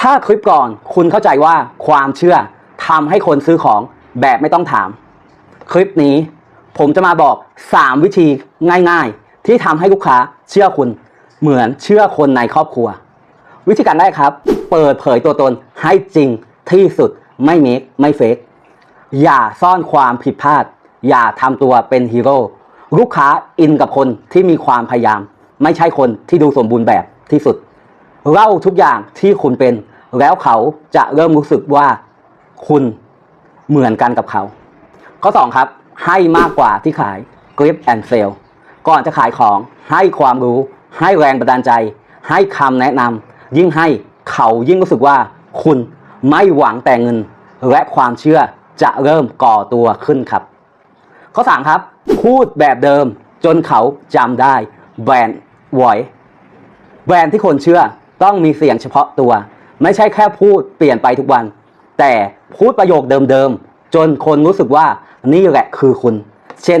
ถ้าคลิปก่อนคุณเข้าใจว่าความเชื่อทำให้คนซื้อของแบบไม่ต้องถาม คลิปนี้ผมจะมาบอก 3 วิธีง่ายๆ ที่ทำให้ลูกค้าเชื่อคุณ เหมือนเชื่อคนในครอบครัว วิธีการแรกครับ เปิดเผยตัวตนให้จริงที่สุดไม่เมคไม่เฟกอย่าซ่อนความผิดพลาด อย่าทำตัวเป็นฮีโร่ลูกค้าอินกับคนที่มีความพยายาม ไม่ใช่คนที่ดูสมบูรณ์แบบที่สุด เล่าทุกอย่างที่คุณเป็น แล้วเขาจะเริ่มรู้สึกว่าคุณเหมือนกันกับเขา ข้อ 2 ครับ ให้มากกว่าที่ขาย grip and sell ก่อนจะขายของให้ความรู้ ให้แรงบันดาลใจ ให้คำแนะนำยิ่งให้เขายิ่งรู้สึกว่าคุณไม่หวังแต่เงิน และความเชื่อจะเริ่มก่อตัวขึ้นครับ ข้อ 3 ครับ พูดแบบเดิมจนเขาจำได้แบรนด์ไวแบรนด์ที่คนเชื่อ ต้องมีเสียงเฉพาะตัว ไม่ใช่แค่พูดเปลี่ยนไปทุกวัน แต่พูดประโยคเดิมๆ จนคนรู้สึกว่านี่แหละคือคุณ เช่น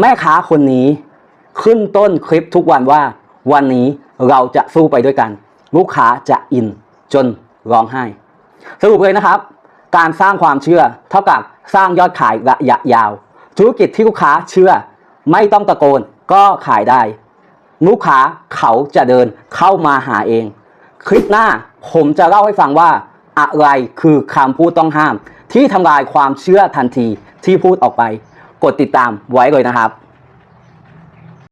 แม่ค้าคนนี้ ขึ้นต้นคลิปทุกวันว่า วันนี้เราจะสู้ไปด้วยกัน ลูกค้าจะอินจนร้องไห้ สรุปเลยนะครับ การสร้างความเชื่อเท่ากับสร้างยอดขายระยะยาว ธุรกิจที่ลูกค้าเชื่อ ไม่ต้องตะโกนก็ขายได้ ลูกค้าเขาจะเดินเข้ามาหาเอง คลิปหน้าผมจะเล่าให้ฟังว่าอะไรคือคำพูดต้องห้าม ที่ทำลายความเชื่อทันทีที่พูดออกไป กดติดตามไว้เลยนะครับ